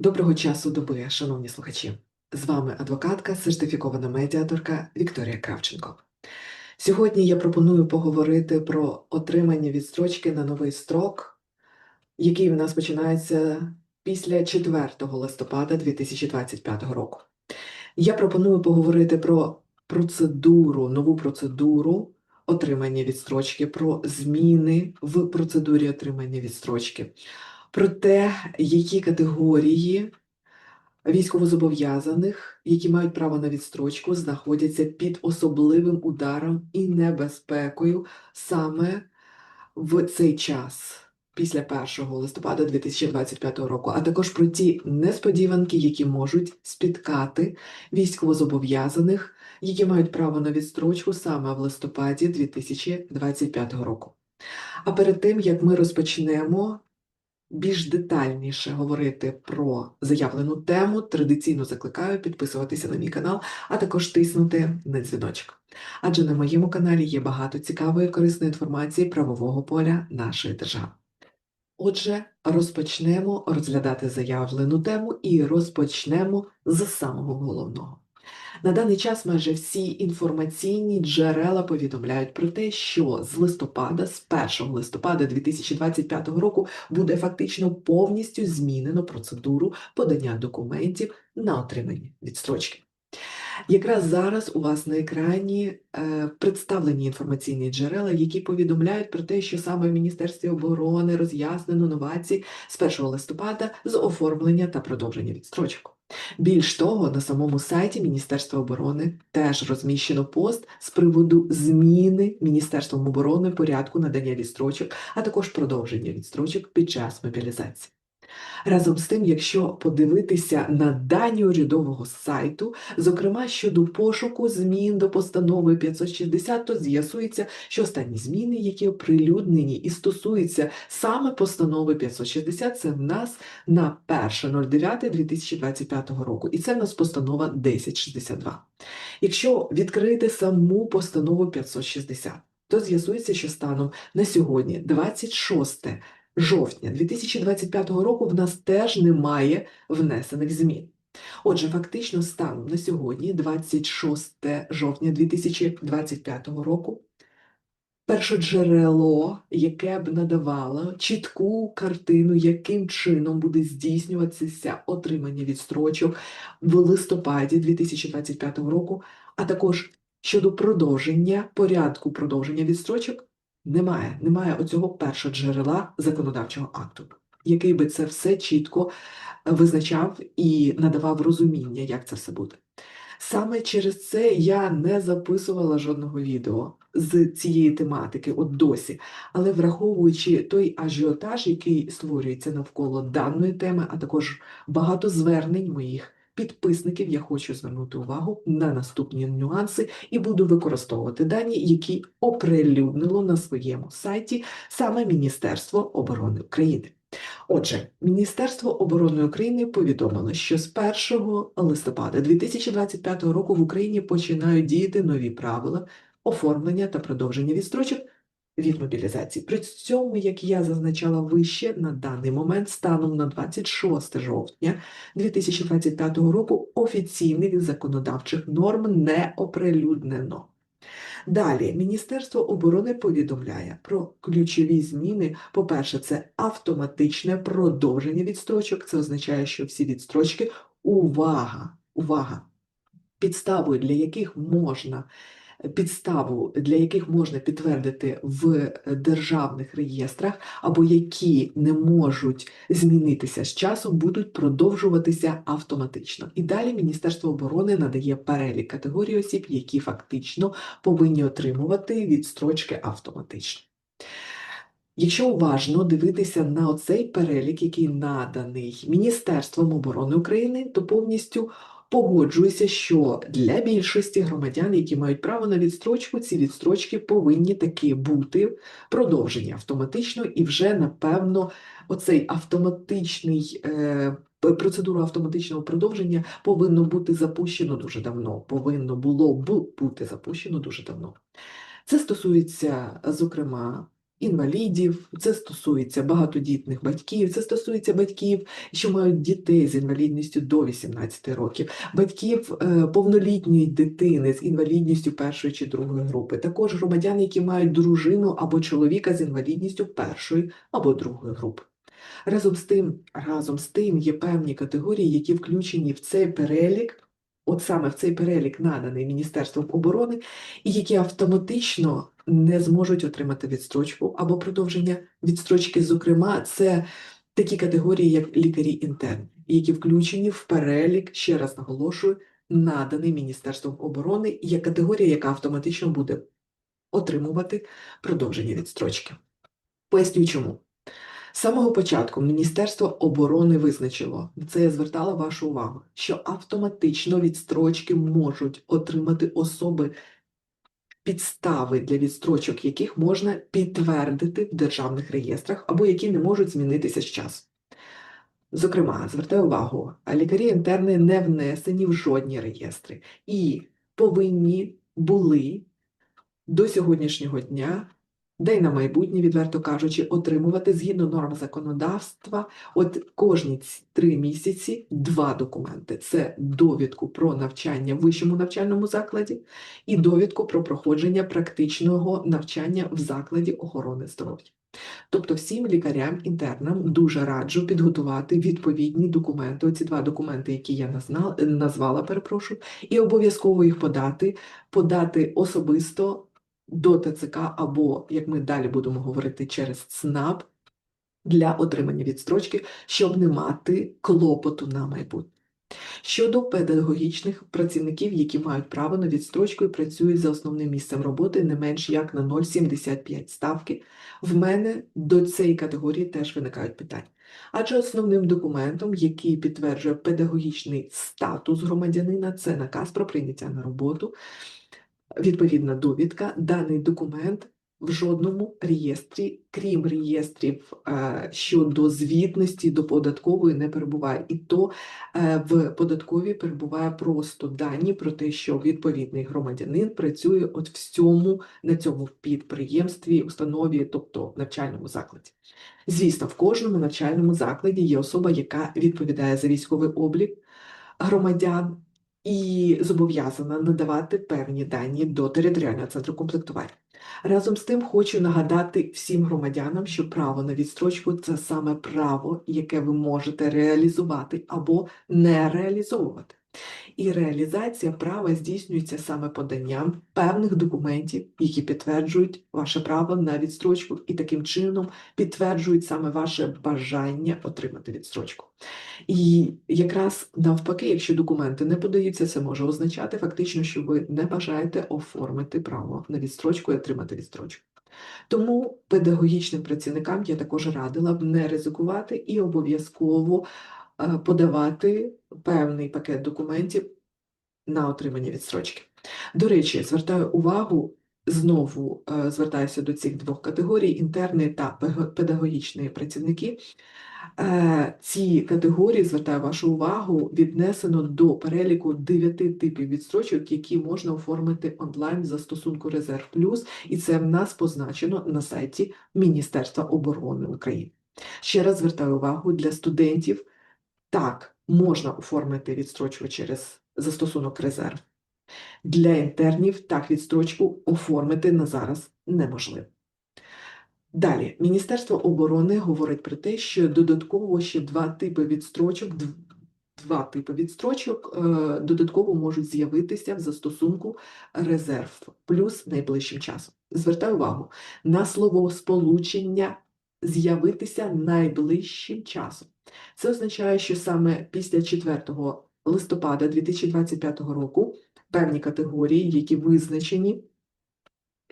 Доброго часу доби, шановні слухачі. З вами адвокатка, сертифікована медіаторка Вікторія Кравченко. Сьогодні я пропоную поговорити про отримання відстрочки на новий строк, який в нас починається після 4 листопада 2025 року. Я пропоную поговорити про процедуру, нову процедуру отримання відстрочки, про зміни в процедурі отримання відстрочки, про те, які категорії військовозобов'язаних, які мають право на відстрочку, знаходяться під особливим ударом і небезпекою саме в цей час. Після 1 листопада 2025 року, а також про ті несподіванки, які можуть спіткати військовозобов'язаних, які мають право на відстрочку саме в листопаді 2025 року. А перед тим як ми розпочнемо більш детальніше говорити про заявлену тему, традиційно закликаю підписуватися на мій канал, а також тиснути на дзвіночок. Адже на моєму каналі є багато цікавої корисної інформації правового поля нашої держави. Отже, розпочнемо розглядати заявлену тему і розпочнемо з самого головного. На даний час майже всі інформаційні джерела повідомляють про те, що з листопада, з 1 листопада 2025 року, буде фактично повністю змінено процедуру подання документів на отримання відстрочки. Якраз зараз у вас на екрані е, представлені інформаційні джерела, які повідомляють про те, що саме в Міністерстві оборони роз'яснено новації з 1 листопада з оформлення та продовження відстрочок. Більш того, на самому сайті Міністерства оборони теж розміщено пост з приводу зміни Міністерством оборони порядку надання відстрочок, а також продовження відстрочок під час мобілізації. Разом з тим, якщо подивитися на дані урядового сайту, зокрема щодо пошуку змін до постанови 560, то з'ясується, що останні зміни, які оприлюднені і стосуються саме постанови 560, це в нас на 1.09.2025 року, і це в нас постанова 1062. Якщо відкрити саму постанову 560, то з'ясується, що станом на сьогодні, 26 жовтня 2025 року в нас теж немає внесених змін. Отже, фактично, станом на сьогодні, 26 жовтня 2025 року, першоджерело, яке б надавало чітку картину, яким чином буде здійснюватися отримання відстрочок в листопаді 2025 року, а також щодо продовження порядку продовження відстрочок, немає, немає оцього першого джерела законодавчого акту, який би це все чітко визначав і надавав розуміння, як це все буде. Саме через це я не записувала жодного відео з цієї тематики, от досі, але враховуючи той ажіотаж, який створюється навколо даної теми, а також багато звернень моїх підписників, я хочу звернути увагу на наступні нюанси і буду використовувати дані, які оприлюднило на своєму сайті саме Міністерство оборони України. Отже, Міністерство оборони України повідомило, що з 1 листопада 2025 року в Україні починають діяти нові правила оформлення та продовження відстрочок від мобілізації. При цьому, як я зазначала вище, на даний момент, станом на 26 жовтня 2025 року, офіційних законодавчих норм не оприлюднено. Далі, Міністерство оборони повідомляє про ключові зміни. По-перше, це автоматичне продовження відстрочок. Це означає, що всі відстрочки, увага, увага, підставою, для яких можна підставу, для яких можна підтвердити в державних реєстрах, або які не можуть змінитися з часом, будуть продовжуватися автоматично. І далі Міністерство оборони надає перелік категорій осіб, які фактично повинні отримувати відстрочки автоматично. Якщо уважно дивитися на оцей перелік, який наданий Міністерством оборони України, то повністю Погоджуюся, що для більшості громадян, які мають право на відстрочку, ці відстрочки повинні таки бути продовжені автоматично, і вже напевно оцей автоматичний е, процедура автоматичного продовження повинно бути запущено дуже давно. Повинно було б бути запущено дуже давно. Це стосується, зокрема, інвалідів, це стосується багатодітних батьків, це стосується батьків, що мають дітей з інвалідністю до 18 років, батьків е, повнолітньої дитини з інвалідністю першої чи другої групи, також громадян, які мають дружину або чоловіка з інвалідністю першої або другої групи. Разом з тим, разом з тим є певні категорії, які включені в цей перелік, от саме в цей перелік наданий Міністерством оборони, і які автоматично не зможуть отримати відстрочку або продовження відстрочки. Зокрема, це такі категорії, як лікарі-інтерни, які включені в перелік, ще раз наголошую, наданий Міністерством оборони, є категорія, яка автоматично буде отримувати продовження відстрочки. Поясню чому. З самого початку Міністерство оборони визначило, на це я звертала вашу увагу, що автоматично відстрочки можуть отримати особи, підстави для відстрочок, яких можна підтвердити в державних реєстрах або які не можуть змінитися з часом. Зокрема, звертаю увагу, лікарі-інтерни не внесені в жодні реєстри і повинні були до сьогоднішнього дня де й на майбутнє, відверто кажучи, отримувати згідно норм законодавства от кожні три місяці два документи: це довідку про навчання в вищому навчальному закладі і довідку про проходження практичного навчання в закладі охорони здоров'я. Тобто всім лікарям-інтернам дуже раджу підготувати відповідні документи, оці два документи, які я назвала, перепрошую, і обов'язково їх подати, подати особисто до ТЦК або, як ми далі будемо говорити, через ЦНАП для отримання відстрочки, щоб не мати клопоту на майбутнє. Щодо педагогічних працівників, які мають право на відстрочку і працюють за основним місцем роботи не менш як на 0,75 ставки, в мене до цієї категорії теж виникають питання. Адже основним документом, який підтверджує педагогічний статус громадянина, це наказ про прийняття на роботу, відповідна довідка, даний документ в жодному реєстрі, крім реєстрів е, щодо звітності до податкової, не перебуває. І то е, в податковій перебуває просто дані про те, що відповідний громадянин працює от в цьому, на цьому підприємстві, установі, тобто навчальному закладі. Звісно, в кожному навчальному закладі є особа, яка відповідає за військовий облік громадян і зобов'язана надавати певні дані до територіального центру комплектування. Разом з тим хочу нагадати всім громадянам, що право на відстрочку це саме право, яке ви можете реалізувати або не реалізовувати. І реалізація права здійснюється саме поданням певних документів, які підтверджують ваше право на відстрочку, і таким чином підтверджують саме ваше бажання отримати відстрочку. І якраз навпаки, якщо документи не подаються, це може означати фактично, що ви не бажаєте оформити право на відстрочку і отримати відстрочку. Тому педагогічним працівникам я також радила б не ризикувати і обов'язково подавати певний пакет документів на отримання відстрочки. До речі, звертаю увагу. Знову е, звертаюся до цих двох категорій: інтерни та педагогічні працівники. Е, Ці категорії, звертаю вашу увагу, віднесено до переліку дев'яти типів відстрочок, які можна оформити онлайн в застосунку Резерв Плюс, і це в нас позначено на сайті Міністерства оборони України. Ще раз звертаю увагу для студентів. Так, можна оформити відстрочку через застосунок Резерв. Для інтернів так відстрочку оформити на зараз неможливо. Далі, Міністерство оборони говорить про те, що додатково ще два типи відстрочок, два типи відстрочок е, додатково можуть з'явитися в застосунку резерв плюс найближчим часом. Звертаю увагу на словосполучення з'явитися найближчим часом. Це означає, що саме після 4 листопада 2025 року певні категорії, які визначені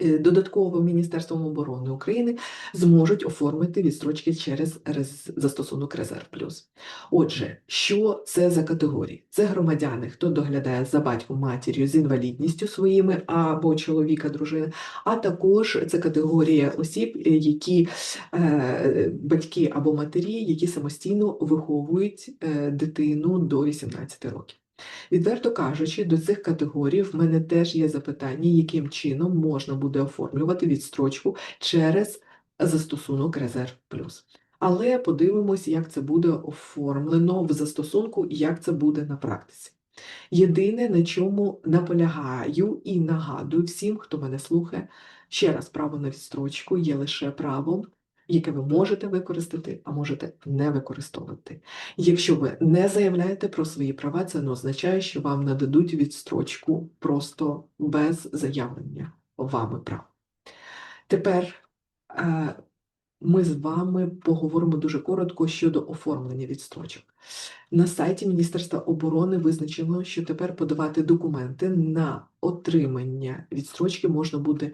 додатково Міністерством оборони України, зможуть оформити відстрочки через рез- застосунок Резерв Плюс. Отже, що це за категорії? Це громадяни, хто доглядає за батьком матір'ю з інвалідністю своїми або чоловіка, дружини, а також це категорія осіб, е, які е, батьки або матері, які самостійно виховують е, дитину до 18 років. Відверто кажучи, до цих категорій в мене теж є запитання, яким чином можна буде оформлювати відстрочку через застосунок Резерв Плюс. Але подивимось, як це буде оформлено в застосунку і як це буде на практиці. Єдине, на чому наполягаю і нагадую всім, хто мене слухає, ще раз право на відстрочку є лише правом, яке ви можете використати, а можете не використовувати. Якщо ви не заявляєте про свої права, це не означає, що вам нададуть відстрочку просто без заявлення вами прав. Тепер е, ми з вами поговоримо дуже коротко щодо оформлення відстрочок. На сайті Міністерства оборони визначено, що тепер подавати документи на отримання відстрочки можна буде,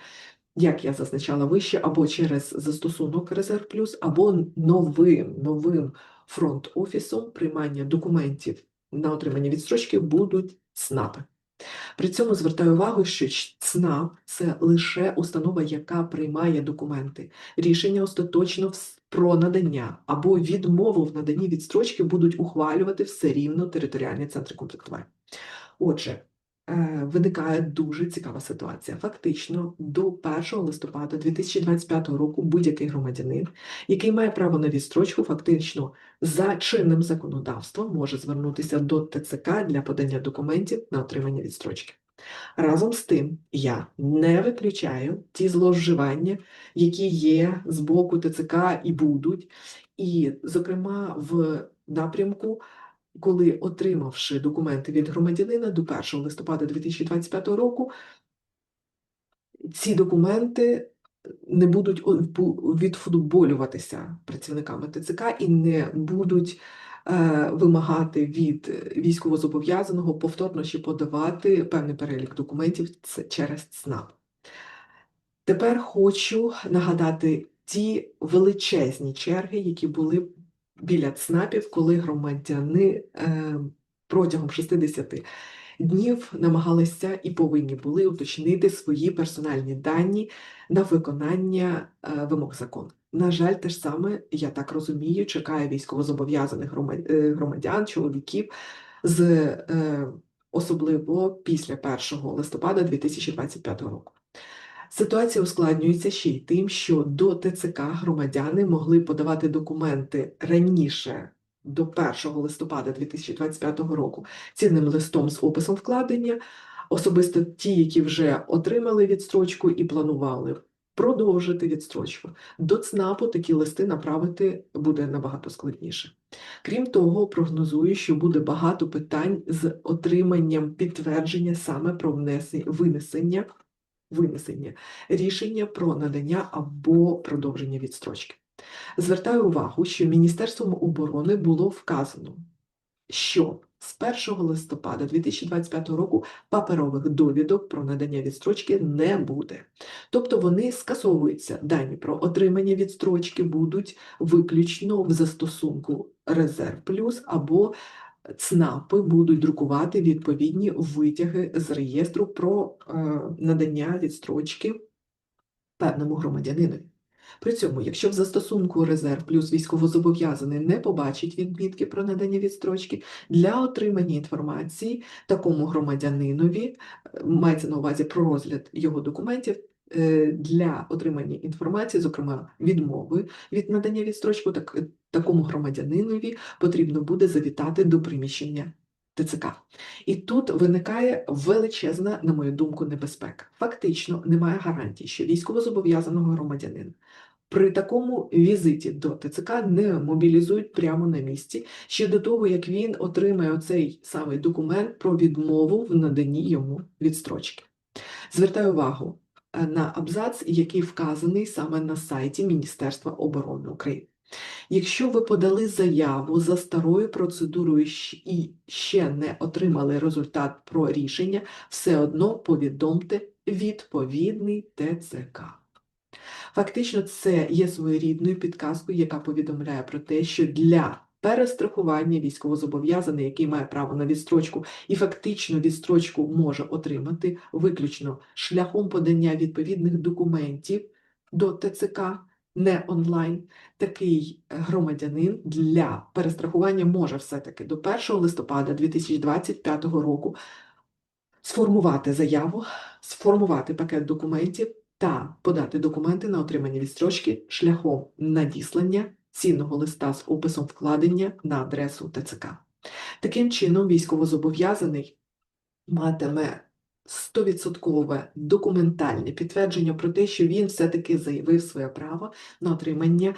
як я зазначала вище, або через застосунок Резерв Плюс, або новим новим фронт-офісом приймання документів на отримання відстрочки будуть ЦНАПи. При цьому звертаю увагу, що ЦНАП це лише установа, яка приймає документи. Рішення остаточно про надання або відмову в наданні відстрочки будуть ухвалювати все рівно територіальні центри комплектування. Отже, виникає дуже цікава ситуація. Фактично, до 1 листопада 2025 року будь-який громадянин, який має право на відстрочку, фактично за чинним законодавством може звернутися до ТЦК для подання документів на отримання відстрочки. Разом з тим, я не виключаю ті зловживання, які є з боку ТЦК і будуть, і, зокрема, в напрямку, коли отримавши документи від громадянина до 1 листопада 2025 року, ці документи не будуть відфутболюватися працівниками ТЦК і не будуть е, вимагати від військовозобов'язаного повторно ще подавати певний перелік документів через ЦНАП. Тепер хочу нагадати ті величезні черги, які були біля ЦНАПів, коли громадяни е, протягом 60 днів намагалися і повинні були уточнити свої персональні дані на виконання е, вимог закону. На жаль, те ж саме, я так розумію, чекає військовозобов'язаних е, громадян, чоловіків з особливо після 1 листопада 2025 року. Ситуація ускладнюється ще й тим, що до ТЦК громадяни могли подавати документи раніше до 1 листопада 2025 року цінним листом з описом вкладення, особисто ті, які вже отримали відстрочку і планували продовжити відстрочку. До ЦНАПу такі листи направити буде набагато складніше. Крім того, прогнозую, що буде багато питань з отриманням підтвердження саме про внесення винесення винесення рішення про надання або продовження відстрочки. Звертаю увагу, що Міністерством оборони було вказано, що з 1 листопада 2025 року паперових довідок про надання відстрочки не буде. Тобто вони скасовуються. Дані про отримання відстрочки будуть виключно в застосунку Резерв Плюс або ЦНАПи будуть друкувати відповідні витяги з реєстру про е, надання відстрочки певному громадянинові. При цьому, якщо в застосунку Резерв плюс військовозобов'язаний не побачить відмітки про надання відстрочки, для отримання інформації такому громадянинові, е, мається на увазі про розгляд його документів, для отримання інформації, зокрема відмови від надання відстрочки, так, такому громадянинові потрібно буде завітати до приміщення ТЦК. І тут виникає величезна, на мою думку, небезпека. Фактично немає гарантії, що військовозобов'язаного громадянина при такому візиті до ТЦК не мобілізують прямо на місці, ще до того, як він отримає оцей самий документ про відмову в наданні йому відстрочки. Звертаю увагу е, на абзац, який вказаний саме на сайті Міністерства оборони України. Якщо ви подали заяву за старою процедурою і ще не отримали результат про рішення, все одно повідомте відповідний ТЦК. Фактично, це є своєрідною підказкою, яка повідомляє про те, що для перестрахування військовозобов'язаний, який має право на відстрочку, і фактично відстрочку може отримати виключно шляхом подання відповідних документів до ТЦК, не онлайн, такий громадянин для перестрахування може все-таки до 1 листопада 2025 року сформувати заяву, сформувати пакет документів та подати документи на отримання відстрочки шляхом надіслання цінного листа з описом вкладення на адресу ТЦК. Таким чином, військовозобов'язаний матиме 100% документальне підтвердження про те, що він все-таки заявив своє право на отримання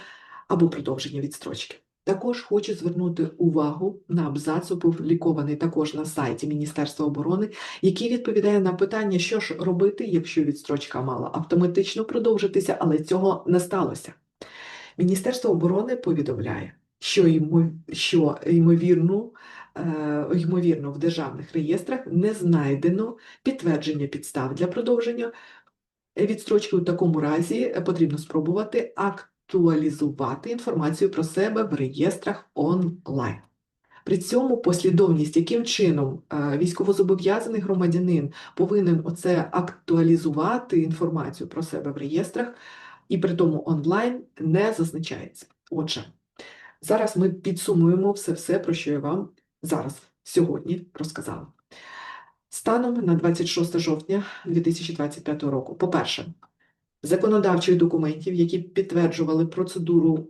або продовження відстрочки. Також хочу звернути увагу на абзац, опублікований також на сайті Міністерства оборони, який відповідає на питання, що ж робити, якщо відстрочка мала автоматично продовжитися, але цього не сталося. Міністерство оборони повідомляє, що, що ймовірно, е, ймовірно в державних реєстрах не знайдено підтвердження підстав для продовження відстрочки. У такому разі потрібно спробувати актуалізувати інформацію про себе в реєстрах онлайн. При цьому послідовність, яким чином е, військовозобов'язаний громадянин повинен оце актуалізувати інформацію про себе в реєстрах, і при тому онлайн не зазначається. Отже, зараз ми підсумуємо все, все, про що я вам зараз сьогодні розказала. Станом на 26 жовтня 2025 року, по-перше, законодавчих документів, які підтверджували процедуру,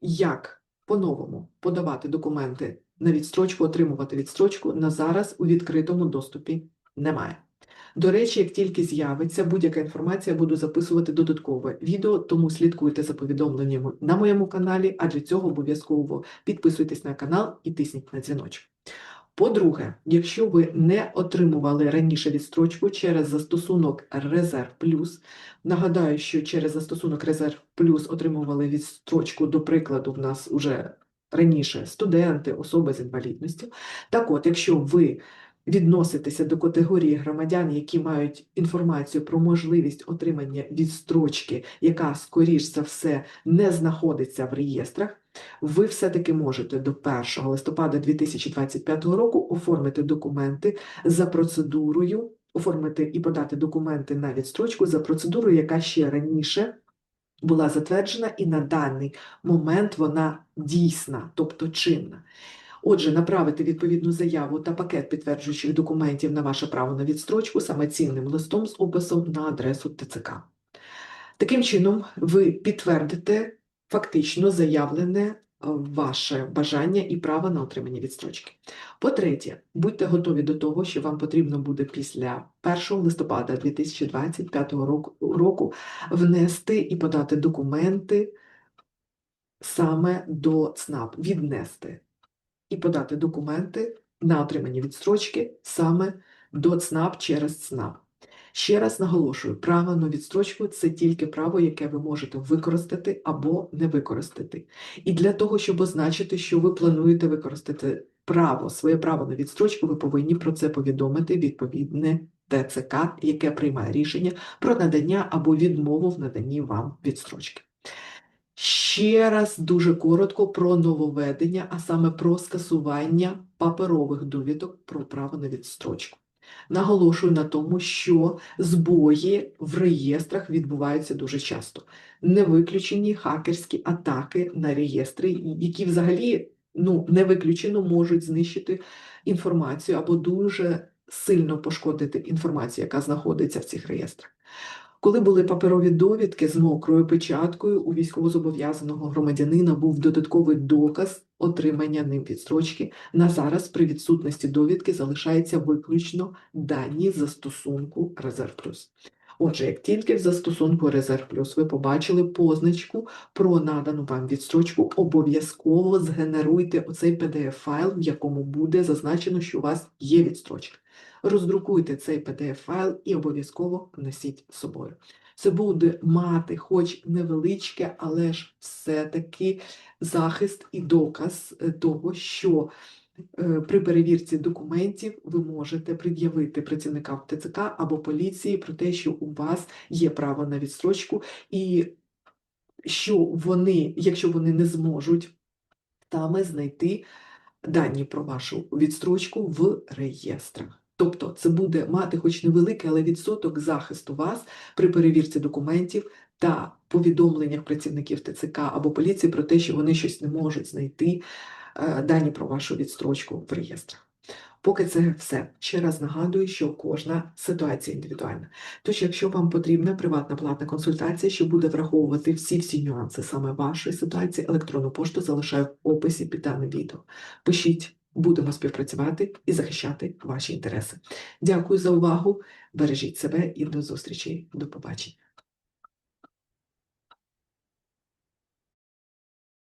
як по-новому подавати документи на відстрочку, отримувати відстрочку, на зараз у відкритому доступі немає. До речі, як тільки з'явиться будь-яка інформація, буду записувати додаткове відео, тому слідкуйте за повідомленнями на моєму каналі, а для цього обов'язково підписуйтесь на канал і тисніть на дзвіночок. По-друге, якщо ви не отримували раніше відстрочку через застосунок Резерв Плюс, нагадаю, що через застосунок Резерв Плюс отримували відстрочку, до прикладу, в нас уже раніше студенти, особи з інвалідністю. Так от, якщо ви відноситеся до категорії громадян, які мають інформацію про можливість отримання відстрочки, яка, скоріш за все, не знаходиться в реєстрах, ви все-таки можете до 1 листопада 2025 року оформити документи за процедурою, оформити і подати документи на відстрочку за процедурою, яка ще раніше була затверджена, і на даний момент вона дійсна, тобто чинна. Отже, направити відповідну заяву та пакет підтверджуючих документів на ваше право на відстрочку саме цінним листом з описом на адресу ТЦК. Таким чином, ви підтвердите фактично заявлене е, ваше бажання і право на отримання відстрочки. По-третє, будьте готові до того, що вам потрібно буде після 1 листопада 2025 року, внести і подати документи саме до ЦНАП, віднести і подати документи на отримання відстрочки саме до ЦНАП через ЦНАП. Ще раз наголошую, право на відстрочку це тільки право, яке ви можете використати або не використати. І для того, щоб означити, що ви плануєте використати право, своє право на відстрочку, ви повинні про це повідомити відповідне ТЦК, яке приймає рішення про надання або відмову в наданні вам відстрочки. Ще раз дуже коротко про нововведення, а саме про скасування паперових довідок про право на відстрочку. Наголошую на тому, що збої в реєстрах відбуваються дуже часто. Не виключені хакерські атаки на реєстри, які взагалі ну, не виключено можуть знищити інформацію або дуже сильно пошкодити інформацію, яка знаходиться в цих реєстрах. Коли були паперові довідки з мокрою печаткою, у військовозобов'язаного громадянина був додатковий доказ отримання ним відстрочки. На зараз при відсутності довідки залишається виключно дані застосунку Резерв Плюс. Отже, як тільки в застосунку Резерв Плюс ви побачили позначку про надану вам відстрочку, обов'язково згенеруйте оцей PDF-файл, в якому буде зазначено, що у вас є відстрочка. Роздрукуйте цей PDF-файл і обов'язково носіть з собою. Це буде мати хоч невеличке, але ж все-таки захист і доказ е, того, що е, при перевірці документів ви можете пред'явити працівникам ТЦК або поліції про те, що у вас є право на відстрочку, і що вони, якщо вони не зможуть саме знайти дані про вашу відстрочку в реєстрах. Тобто це буде мати хоч невеликий, але відсоток захисту вас при перевірці документів та повідомленнях працівників ТЦК або поліції про те, що вони щось не можуть знайти е, дані про вашу відстрочку в реєстрах. Поки це все. Ще раз нагадую, що кожна ситуація індивідуальна. Тож, якщо вам потрібна приватна платна консультація, що буде враховувати всі всі нюанси саме вашої ситуації, електронну пошту залишаю в описі під даним відео. Пишіть, будемо співпрацювати і захищати ваші інтереси. Дякую за увагу. Бережіть себе і до зустрічі. До побачення.